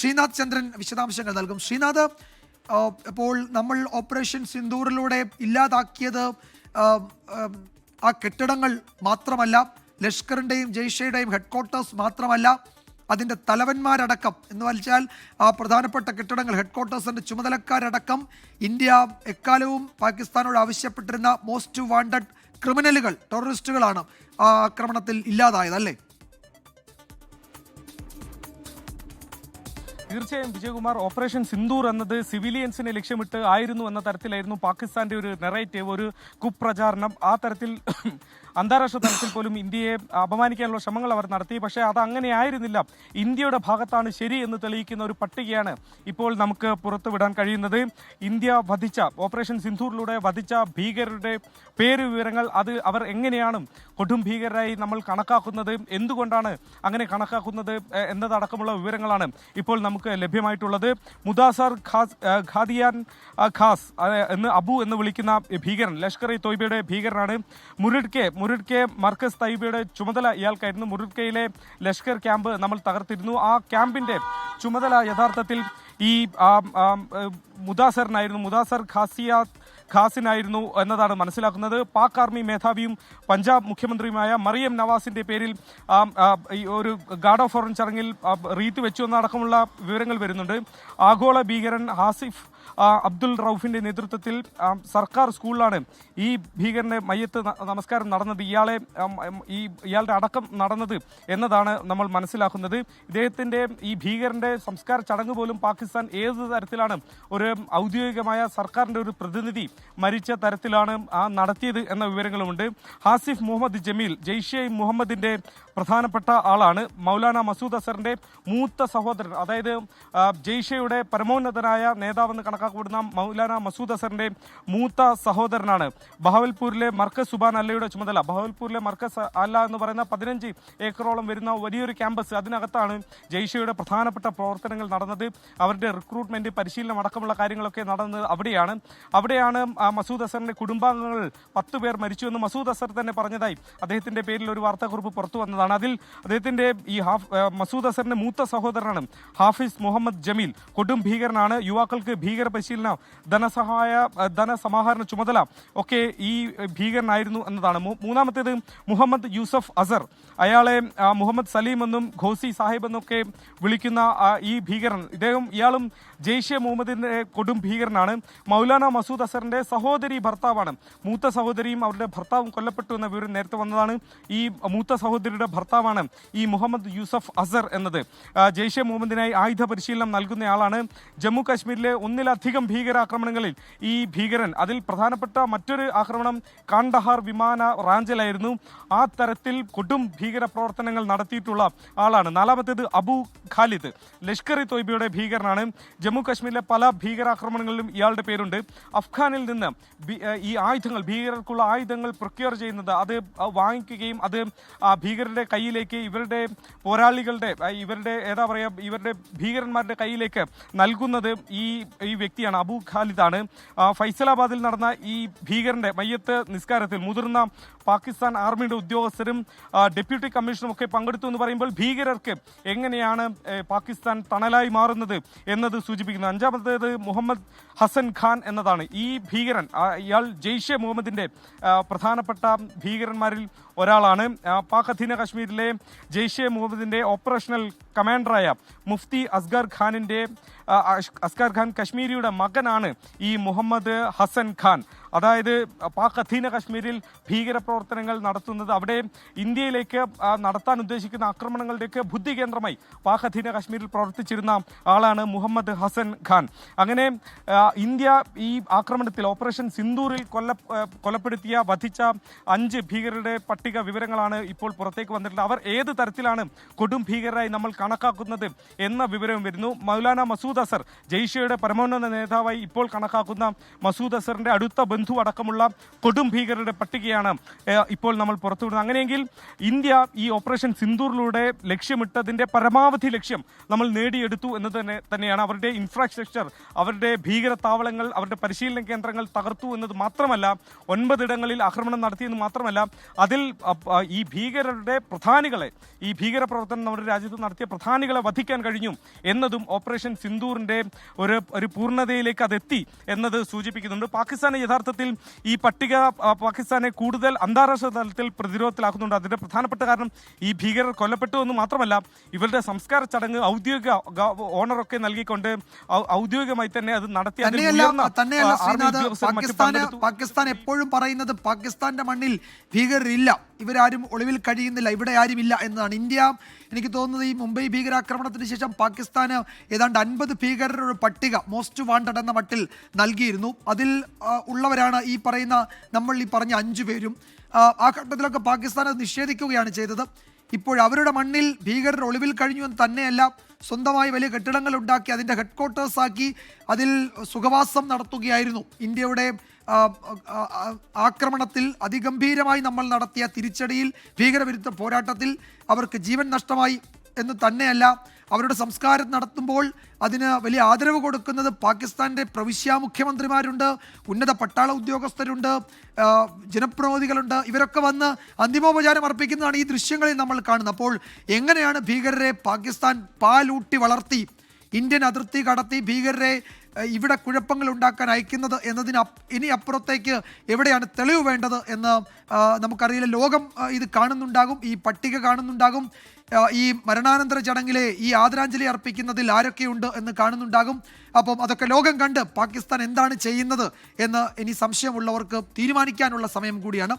ശ്രീനാഥ് ചന്ദ്രൻ വിശദാംശങ്ങൾ നൽകും. ശ്രീനാഥ് അപ്പോൾ നമ്മൾ ഓപ്പറേഷൻ സിന്ദൂറിലൂടെ ഇല്ലാതാക്കിയത് ആ കെട്ടിടങ്ങൾ മാത്രമല്ല ലഷ്കറിന്റെയും ജയ്ഷയുടെയും ഹെഡ്ക്വാർട്ടേഴ്സ് മാത്രമല്ല അതിന്റെ തലവന്മാരടക്കം എന്ന് വെച്ചാൽ ആ പ്രധാനപ്പെട്ട കെട്ടിടങ്ങൾ ഹെഡ്ക്വാർട്ടേഴ്സിന്റെ ചുമതലക്കാരടക്കം ഇന്ത്യ എക്കാലവും പാകിസ്ഥാനോട് ആവശ്യപ്പെട്ടിരുന്ന മോസ്റ്റ് വാണ്ടഡ് ക്രിമിനലുകൾ ടെററിസ്റ്റുകളാണ് ആ ആക്രമണത്തിൽ ഇല്ലാതായത് അല്ലേ തീർച്ചയായും വിജയകുമാർ ഓപ്പറേഷൻ സിന്ദൂർ എന്നത് സിവിലിയൻസിനെ ലക്ഷ്യമിട്ട് ആയിരുന്നു എന്ന തരത്തിലായിരുന്നു പാകിസ്ഥാന്റെ ഒരു നെറേറ്റീവ് ഒരു കുപ്രചാരണം. ആ തരത്തിൽ അന്താരാഷ്ട്ര തലത്തിൽ പോലും ഇന്ത്യയെ അപമാനിക്കാനുള്ള ശ്രമങ്ങൾ അവർ നടത്തി. പക്ഷേ അത് അങ്ങനെ ആയിരുന്നില്ല. ഇന്ത്യയുടെ ഭാഗത്താണ് ശരി എന്ന് തെളിയിക്കുന്ന ഒരു പട്ടികയാണ് ഇപ്പോൾ നമുക്ക് പുറത്തുവിടാൻ കഴിയുന്നത്. ഇന്ത്യ വധിച്ച ഓപ്പറേഷൻ സിന്ധൂറിലൂടെ വധിച്ച ഭീകരരുടെ പേര് വിവരങ്ങൾ അത് അവർ എങ്ങനെയാണ് കൊടും ഭീകരരായി നമ്മൾ കണക്കാക്കുന്നത്? എന്തുകൊണ്ടാണ് അങ്ങനെ കണക്കാക്കുന്നത് എന്നതടക്കമുള്ള വിവരങ്ങളാണ് ഇപ്പോൾ നമുക്ക് ലഭ്യമായിട്ടുള്ളത്. മുദാസർ ഖാസ് ഖാദിയാൻ ഖാസ് എന്ന് അബു എന്ന് വിളിക്കുന്ന ഭീകരൻ ലഷ്കർ ഇ തോയ്ബയുടെ ഭീകരനാണ്. മുരുഡ്കെ മുരുഡ്കെ മർക്കസ് തൈബയുടെ ചുമതല ഇയാൾക്കായിരുന്നു. മുരുഡ്കയിലെ ലഷ്കർ ക്യാമ്പ് നമ്മൾ തകർത്തിരുന്നു. ആ ക്യാമ്പിന്റെ ചുമതല യഥാർത്ഥത്തിൽ ഈ മുദാസറിനായിരുന്നു. മുദാസർ ഖാസിയ ഖാസിനായിരുന്നു എന്നതാണ് മനസ്സിലാക്കുന്നത്. പാക് ആർമി മേധാവിയും പഞ്ചാബ് മുഖ്യമന്ത്രിയുമായ മറിയം നവാസിന്റെ പേരിൽ ഒരു ഗാർഡ് ഓഫ് ഓറൻ ചടങ്ങിൽ റീത്ത് വെച്ചു എന്നടക്കമുള്ള വിവരങ്ങൾ വരുന്നുണ്ട്. ആഗോള ഭീകരൻ ഹാസിഫ് അബ്ദുൾ റൌഫിന്റെ നേതൃത്വത്തിൽ സർക്കാർ സ്കൂളിലാണ് ഈ ഭീകരന്റെ മയ്യത്ത് നമസ്കാരം നടന്നത്. ഇയാളെ ഈ ഇയാളുടെ അടക്കം നടന്നത് എന്നതാണ് നമ്മൾ മനസ്സിലാക്കുന്നത്. ഇദ്ദേഹത്തിന്റെ ഈ ഭീകരന്റെ സംസ്കാര ചടങ്ങ് പോലും പാകിസ്ഥാൻ ഏത് തരത്തിലാണ് ഒരു ഔദ്യോഗികമായ സർക്കാരിന്റെ ഒരു പ്രതിനിധി മരിച്ച തരത്തിലാണ് ആ നടത്തിയത് എന്ന വിവരങ്ങളുമുണ്ട്. ഹാസിഫ് മുഹമ്മദ് ജമീൽ ജെയ്ഷെ മുഹമ്മദിന്റെ പ്രധാനപ്പെട്ട ആളാണ്. മൗലാന മസൂദ് അസറിന്റെ മൂത്ത സഹോദരൻ അതായത് ജെയ്ഷയുടെ പരമോന്നതനായ നേതാവെന്ന് കണക്കാക്കപ്പെടുന്ന മൗലാന മസൂദ് അസറിന്റെ മൂത്ത സഹോദരനാണ്. ബഹവൽപൂരിലെ മർക്കസ് സുബാൻ അല്ലയുടെ ചുമതല. ബഹവൽപൂരിലെ മർക്കസ് അല്ല എന്ന് പറയുന്ന പതിനഞ്ച് ഏക്കറോളം വരുന്ന വലിയൊരു ക്യാമ്പസ് അതിനകത്താണ് ജയ്ഷയുടെ പ്രധാനപ്പെട്ട പ്രവർത്തനങ്ങൾ നടന്നത്. അവരുടെ റിക്രൂട്ട്മെന്റ് പരിശീലനം അടക്കമുള്ള കാര്യങ്ങളൊക്കെ നടന്നത് അവിടെയാണ്. അവിടെയാണ് മസൂദ് അസറിന്റെ കുടുംബാംഗങ്ങൾ പത്ത് പേർ മരിച്ചു എന്ന് മസൂദ് അസർ തന്നെ പറഞ്ഞതായി അദ്ദേഹത്തിന്റെ പേരിൽ ഒരു വാർത്താക്കുറിപ്പ് പുറത്തു വന്നതാണ്. അതിൽ അദ്ദേഹത്തിന്റെ ഈ ഹാഫ് മസൂദ് അസറിന്റെ മൂത്ത സഹോദരനാണ് ഹാഫിസ് മുഹമ്മദ് ജമീൽ. കൊടും ഭീകരനാണ്. യുവാക്കൾക്ക് ഭീകര പരിശീലന ധനസഹായ ധനസമാഹരണ ചുമതല ഒക്കെ ഈ ഭീകരനായിരുന്നു എന്നതാണ്. മൂന്നാമത്തേത് മുഹമ്മദ് യൂസഫ് അസർ. അയാളെ മുഹമ്മദ് സലീം എന്നും ഖോസി സാഹിബ് എന്നൊക്കെ വിളിക്കുന്ന ഈ ഭീകരൻ. ഇദ്ദേഹം ഇയാളും ജെയ്ഷെ മുഹമ്മദിന്റെ കൊടും ഭീകരനാണ്. മൗലാന മസൂദ് അസറിന്റെ സഹോദരി ഭർത്താവാണ്. മൂത്ത സഹോദരിയും അവരുടെ ഭർത്താവും കൊല്ലപ്പെട്ടു എന്ന വിവരം നേരത്തെ വന്നതാണ്. ഈ മൂത്ത സഹോദരിയുടെ ഭർത്താവാണ് ഈ മുഹമ്മദ് യൂസഫ് അസർ എന്നത്. ജെയ്ഷെ മുഹമ്മദിനായി ആയുധ പരിശീലനം നൽകുന്നയാളാണ്. ജമ്മു കാശ്മീരിലെ ഒന്നിലധികം ഭീകരാക്രമണങ്ങളിൽ ഈ ഭീകരൻ അതിൽ പ്രധാനപ്പെട്ട മറ്റൊരു ആക്രമണം കാണ്ടഹാർ വിമാന റാഞ്ചലായിരുന്നു. ആ തരത്തിൽ കൊടും ഭീകര പ്രവർത്തനങ്ങൾ നടത്തിയിട്ടുള്ള ആളാണ്. നാലാമത്തേത് അബു ഖാലിദ്. ലഷ്കർ ഇ തോയ്ബയുടെ ഭീകരനാണ്. ജമ്മു കാശ്മീരിലെ പല ഭീകരാക്രമണങ്ങളിലും ഇയാളുടെ പേരുണ്ട്. അഫ്ഗാനിൽ നിന്ന് ഈ ആയുധങ്ങൾ ഭീകരർക്കുള്ള ആയുധങ്ങൾ പ്രൊക്യൂർ ചെയ്യുന്നത് അത് വാങ്ങിക്കുകയും അത് ആ ഭീകരരുടെ കയ്യിലേക്ക് ഇവരുടെ പോരാളികളുടെ ഇവരുടെ ഏതാ പറയുക ഇവരുടെ ഭീകരന്മാരുടെ കയ്യിലേക്ക് നൽകുന്നത് ഈ ഈ വ്യക്തിയാണ് അബു ഖാലിദാണ് ഫൈസലാബാദിൽ നടന്ന ഈ ഭീകരന്റെ മയ്യത്ത് നിസ്കാരത്തിൽ മുതിർന്ന പാകിസ്ഥാൻ ആർമിയുടെ ഉദ്യോഗസ്ഥരും ഡെപ്യൂട്ടി കമ്മീഷണറും ഒക്കെ പങ്കെടുത്തു എന്ന് പറയുമ്പോൾ ഭീകരർക്ക് എങ്ങനെയാണ് പാകിസ്ഥാൻ തണലായി മാറുന്നത് എന്നത് സൂചിപ്പിക്കുന്നു. അഞ്ചാമത്തേത് മുഹമ്മദ് ഹസൻ ഖാൻ എന്നതാണ്. ഈ ഭീകരൻ ഇയാൾ ജെയ്ഷെ മുഹമ്മദിന്റെ പ്രധാനപ്പെട്ട ഭീകരന്മാരിൽ ഒരാളാണ്. പാക് അധീന കാശ്മീരിലെ ജെയ്ഷെ മുഹമ്മദിന്റെ ഓപ്പറേഷണൽ കമാൻഡറായ മുഫ്തി അസ്ഗർ ഖാനിന്റെ അസ്ഗർ ഖാൻ കശ്മീരിയുടെ മകനാണ് ഈ മുഹമ്മദ് ഹസൻ ഖാൻ. അതായത് പാക് അധീന കശ്മീരിൽ ഭീകരപ്രവർത്തനങ്ങൾ നടത്തുന്നത് അവിടെ ഇന്ത്യയിലേക്ക് നടത്താൻ ഉദ്ദേശിക്കുന്ന ആക്രമണങ്ങളുടെയൊക്കെ ബുദ്ധി കേന്ദ്രമായി പാക് അധീന കശ്മീരിൽ പ്രവർത്തിച്ചിരുന്ന ആളാണ് മുഹമ്മദ് ഹസൻ ഖാൻ. അങ്ങനെ ഇന്ത്യ ഈ ആക്രമണത്തിൽ ഓപ്പറേഷൻ സിന്ദൂറിൽ കൊല്ല കൊലപ്പെടുത്തിയ വധിച്ച അഞ്ച് ഭീകരരുടെ പട്ടിക വിവരങ്ങളാണ് ഇപ്പോൾ പുറത്തേക്ക് വന്നിട്ടുള്ളത്. അവർ ഏത് തരത്തിലാണ് കൊടും ഭീകരരായി നമ്മൾ കണക്കാക്കുന്നത് എന്ന വിവരവും വരുന്നു. മൗലാന മസൂദ് അസർ ജയ്ഷയുടെ പരമോന്നത നേതാവായി ഇപ്പോൾ കണക്കാക്കുന്ന മസൂദ് അസറിന്റെ അടുത്ത ബന്ധു അടക്കമുള്ള കൊടും ഭീകരരുടെ പട്ടികയാണ് ഇപ്പോൾ നമ്മൾ പുറത്തുവിടുന്നത്. അങ്ങനെയെങ്കിൽ ഇന്ത്യ ഈ ഓപ്പറേഷൻ സിന്ദൂറിലൂടെ ലക്ഷ്യമിട്ടതിന്റെ പരമാവധി ലക്ഷ്യം നമ്മൾ നേടിയെടുത്തു എന്ന് തന്നെ തന്നെയാണ്. അവരുടെ ഇൻഫ്രാസ്ട്രക്ചർ അവരുടെ ഭീകര താവളങ്ങൾ അവരുടെ പരിശീലന കേന്ദ്രങ്ങൾ തകർത്തു എന്നത് മാത്രമല്ല ഒൻപതിടങ്ങളിൽ ആക്രമണം നടത്തിയെന്ന് മാത്രമല്ല അതിൽ ഈ ഭീകരരുടെ പ്രധാനികളെ ഈ ഭീകര പ്രവർത്തനം നമ്മുടെ രാജ്യത്ത് നടത്തിയ പ്രധാനികളെ വധിക്കാൻ കഴിഞ്ഞു എന്നതും ഓപ്പറേഷൻ സിന്ദൂറിന്റെ ഒരു ഒരു പൂർണതയിലേക്ക് അതെത്തി എന്നത് സൂചിപ്പിക്കുന്നുണ്ട്. പാകിസ്ഥാനെ യഥാർത്ഥത്തിൽ ഈ പട്ടിക പാകിസ്ഥാനെ കൂടുതൽ അന്താരാഷ്ട്ര തലത്തിൽ പ്രതിരോധത്തിലാക്കുന്നുണ്ട് അതിന്റെ പ്രധാനപ്പെട്ട കാരണം ഈ ഭീകരർ കൊല്ലപ്പെട്ടു എന്ന് മാത്രമല്ല ഇവരുടെ സംസ്കാര ചടങ്ങ് ഔദ്യോഗിക ഓണറൊക്കെ നൽകിക്കൊണ്ട് ഔദ്യോഗികമായി തന്നെ അത് നടത്തി. പാകിസ്ഥാൻ എപ്പോഴും പറയുന്നത് പാകിസ്ഥാന്റെ മണ്ണിൽ ഭീകരരില്ല ഇവരാരും ഒളിവിൽ കഴിയുന്നില്ല ഇവിടെ ആരുമില്ല എന്നതാണ്. ഇന്ത്യ എനിക്ക് തോന്നുന്നത് ഈ മുംബൈ ഭീകരാക്രമണത്തിന് ശേഷം പാകിസ്ഥാന് ഏതാണ്ട് അൻപത് ഭീകരരുടെ പട്ടിക മോസ്റ്റ് വാണ്ടഡ് എന്ന മട്ടിൽ നൽകിയിരുന്നു. അതിൽ ഉള്ളവരാണ് ഈ പറയുന്ന നമ്മൾ ഈ പറഞ്ഞ അഞ്ചു പേരും. ആ ഘട്ടത്തിലൊക്കെ പാകിസ്ഥാൻ അത് നിഷേധിക്കുകയാണ് ചെയ്തത്. ഇപ്പോൾ അവരുടെ മണ്ണിൽ ഭീകരർ ഒളിവിൽ കഴിഞ്ഞു എന്ന് തന്നെയല്ല സ്വന്തമായി വലിയ കെട്ടിടങ്ങൾ ഉണ്ടാക്കി അതിന്റെ ഹെഡ് ക്വാർട്ടേഴ്സാക്കി അതിൽ സുഖവാസം നടത്തുകയായിരുന്നു. ഇന്ത്യയുടെ ആക്രമണത്തിൽ അതിഗംഭീരമായി നമ്മൾ നടത്തിയ തിരിച്ചടിയിൽ ഭീകരവിരുദ്ധ പോരാട്ടത്തിൽ അവർക്ക് ജീവൻ നഷ്ടമായി എന്ന് തന്നെയല്ല അവരുടെ സംസ്കാരം നടത്തുമ്പോൾ അതിന് വലിയ ആദരവ് കൊടുക്കുന്നത് പാകിസ്ഥാന്റെ പ്രവിശ്യാ മുഖ്യമന്ത്രിമാരുണ്ട് ഉന്നത പട്ടാള ഉദ്യോഗസ്ഥരുണ്ട് ജനപ്രതിനിധികളുണ്ട്. ഇവരൊക്കെ വന്ന് അന്തിമോപചാരം അർപ്പിക്കുന്നതാണ് ഈ ദൃശ്യങ്ങളിൽ നമ്മൾ കാണുന്നത്. അപ്പോൾ എങ്ങനെയാണ് ഭീകരരെ പാകിസ്ഥാൻ പാലൂട്ടി വളർത്തി ഇന്ത്യൻ അതിർത്തി കടത്തി ഭീകരരെ ഇവിടെ കുഴപ്പങ്ങൾ ഉണ്ടാക്കാൻ അയക്കുന്നത് എന്നതിന് ഇനി അപ്പുറത്തേക്ക് എവിടെയാണ് തെളിവ് വേണ്ടത് എന്ന് നമുക്കറിയില്ല. ലോകം ഇത് കാണുന്നുണ്ടാകും ഈ പട്ടിക കാണുന്നുണ്ടാകും. ഈ മരണാനന്തര ചടങ്ങിലെ ഈ ആദരാഞ്ജലി അർപ്പിക്കുന്നതിൽ ആരൊക്കെയുണ്ട് എന്ന് കാണുന്നുണ്ടാകും. അപ്പം അതൊക്കെ ലോകം കണ്ട് പാകിസ്ഥാൻ എന്താണ് ചെയ്യുന്നത് എന്ന് ഇനി സംശയമുള്ളവർക്ക് തീരുമാനിക്കാനുള്ള സമയം കൂടിയാണ്.